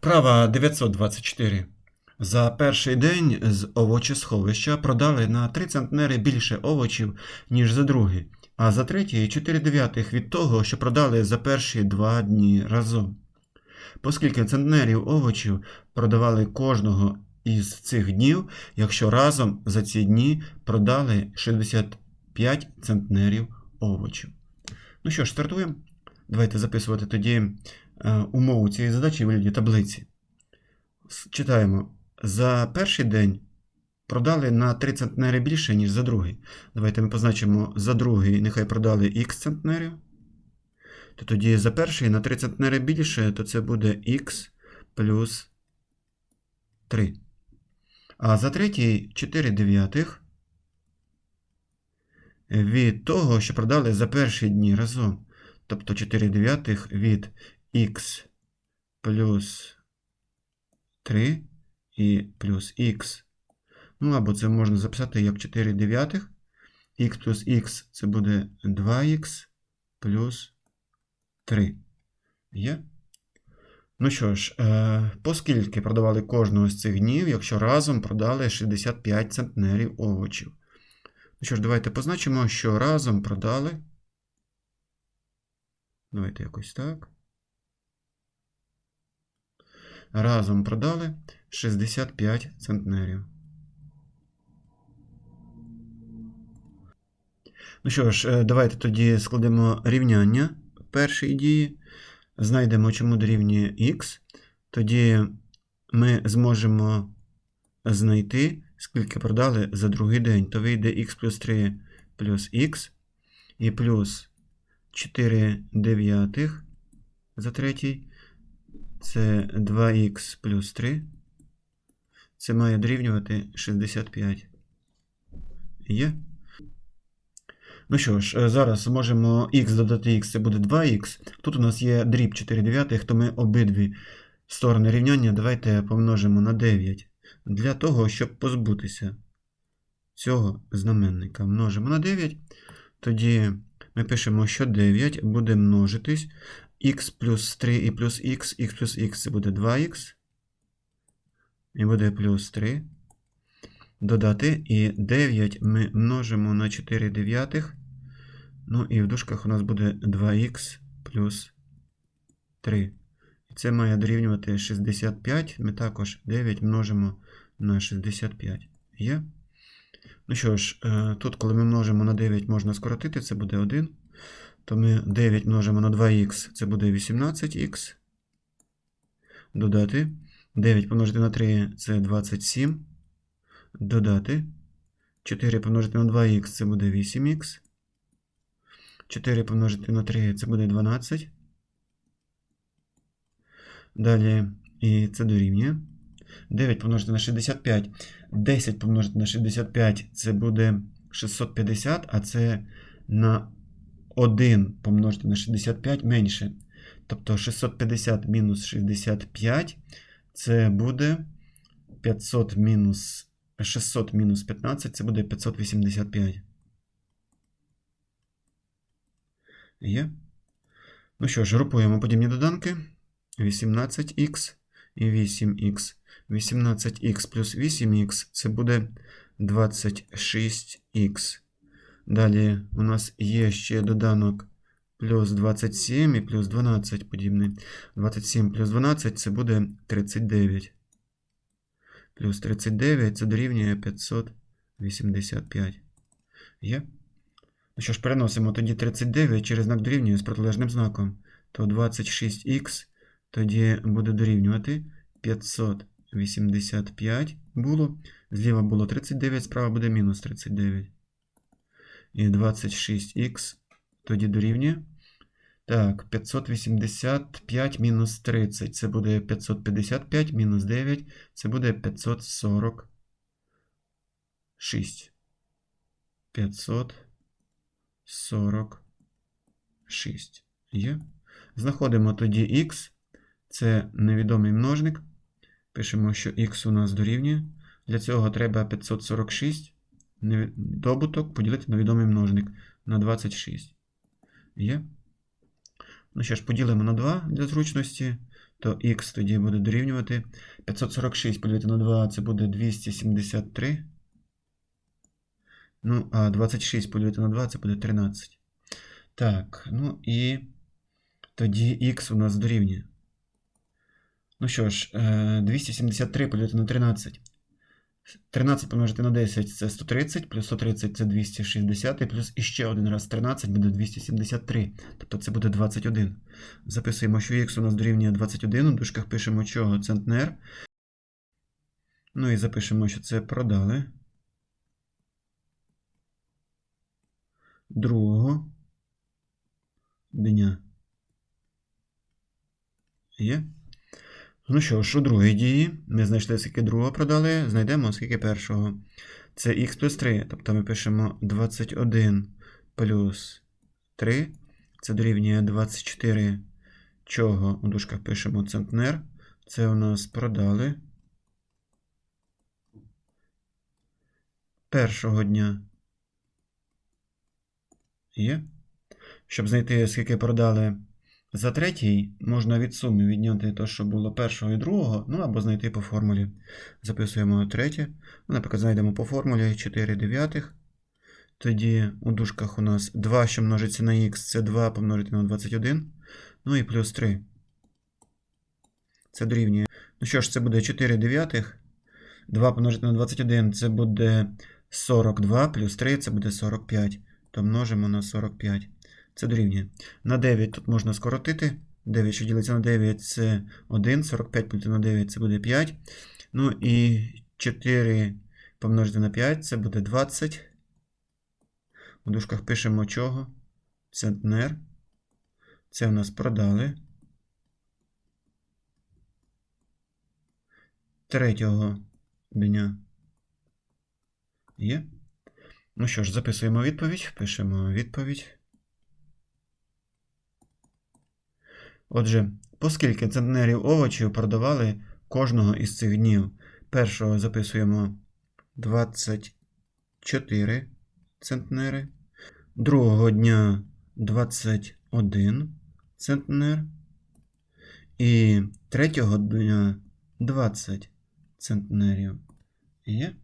Вправа 924. За перший день з овочесховища продали на 3 центнери більше овочів, ніж за другий, а за третій 4 дев'ятих від того, що продали за перші два дні разом. Поскільки центнерів овочів продавали кожного із цих днів, якщо разом за ці дні продали 65 центнерів овочів. Ну що ж, стартуємо. Давайте записувати тоді умову цієї задачі в вигляді таблиці. Читаємо. За перший день продали на 3 центнери більше, ніж за другий. Давайте ми позначимо за другий, нехай продали х центнерів. То тоді за перший на 3 центнери більше, то це буде х плюс 3. А за третій 4 дев'ятих від того, що продали за перші дні разом. Тобто 4 дев'ятих від х плюс 3 і плюс х. Ну, або це можна записати як 4 дев'ятих. х плюс х це буде 2х плюс 3. Є? Ну що ж, е, поскільки продавали кожного з цих днів, якщо разом продали 65 центнерів овочів. Ну що ж, давайте позначимо, що разом продали. Давайте якось так. Разом продали 65 центнерів. Ну що ж, е, давайте тоді складемо рівняння першої дії. Знайдемо, чому дорівнює х. Тоді ми зможемо знайти, скільки продали за другий день. То вийде х плюс 3 плюс х і плюс 4 дев'ятих за третій. Це 2х плюс 3. Це має дорівнювати 65. Є? Ну що ж, е, зараз можемо х додати х, це буде 2х. Тут у нас є дріб 4 дев'ятих, то ми обидві сторони рівняння давайте помножимо на 9. Для того, щоб позбутися цього знаменника. Множимо на 9. Тоді ми пишемо, що 9 буде множитись х плюс 3 і плюс х, х плюс х це буде 2х. І буде плюс 3. Додати. І 9 ми множимо на 4 дев'ятих. Ну і в дужках у нас буде 2х плюс 3. І це має дорівнювати 65. Ми також 9 множимо на 65. Є? Ну що ж, е, тут, коли ми множимо на 9, можна скоротити, це буде 1. То ми 9 множимо на 2х, це буде 18х. Додати. 9 помножити на 3 це 27. Додати. 4 помножити на 2х це буде 8х. 4 помножити на 3 це буде 12. Далі і це дорівнює. 9 помножити на 65. 10 помножити на 65 це буде 650, а це на 1 помножити на 65 менше. Тобто 650 мінус 65 це буде 500 мінус 600 мінус 15, це буде 585. Є. Ну що ж, групуємо подібні доданки. 18х і 8х. 18х плюс 8х це буде 26х. Далі у нас є ще доданок плюс 27 і плюс 12 подібний. 27 плюс 12 це буде 39. Плюс 39 це дорівнює 585. Є? Ну що ж, переносимо тоді 39 через знак дорівнює з протилежним знаком. То 26х тоді буде дорівнювати 585 було. Зліва було 39, справа буде мінус 39. І 26х тоді дорівнює. Так, 585 мінус 30. Це буде 555 мінус 9. Це буде 546. 546. Є. Знаходимо тоді х. Це невідомий множник. Пишемо, що х у нас дорівнює. Для цього треба 546 добуток поділити на відомий множник на 26. Є. Ну що ж, поділимо на 2 для зручності. то х тоді буде дорівнювати 546 поділити на 2 це буде 273. Ну, а 26 поділити на 2 це буде 13. Так, ну і тоді х у нас дорівнює. Ну що ж, е, 273 поділити на 13. 13 помножити на 10 це 130, плюс 130 це 260, і плюс іще один раз 13 буде 273. Тобто це буде 21. Записуємо, що х у нас дорівнює 21, у дужках пишемо чого центнер. Ну і запишемо, що це продали. Другого дня. Є? Ну що ж, у другій дії ми знайшли, скільки другого продали, знайдемо скільки першого. Це х плюс 3. Тобто ми пишемо 21 плюс 3. Це дорівнює 24. Чого у дужках пишемо центнер. Це у нас продали. Першого дня. Є. Щоб знайти, скільки продали за третій, можна від суми відняти те, що було першого і другого, ну або знайти по формулі. Записуємо третє. Ну, наприклад, знайдемо по формулі 4 дев'ятих. Тоді у дужках у нас 2, що множиться на х, це 2 помножити на 21. Ну і плюс 3. Це дорівнює. Ну що ж, це буде 4 дев'ятих. 2 помножити на 21 це буде 42, плюс 3 це буде 45. То множимо на 45. Це дорівнює. На 9 тут можна скоротити. 9, що ділиться на 9, це 1. 45 поділити на 9 це буде 5. Ну і 4 помножити на 5 це буде 20. У дужках пишемо чого? Центнер. Це в нас продали. Третього дня. Є. Ну що ж, записуємо відповідь. Пишемо відповідь. Отже, поскільки центнерів овочів продавали кожного із цих днів. Першого записуємо 24 центнери. Другого дня 21 центнер. І третього дня 20 центнерів. Є?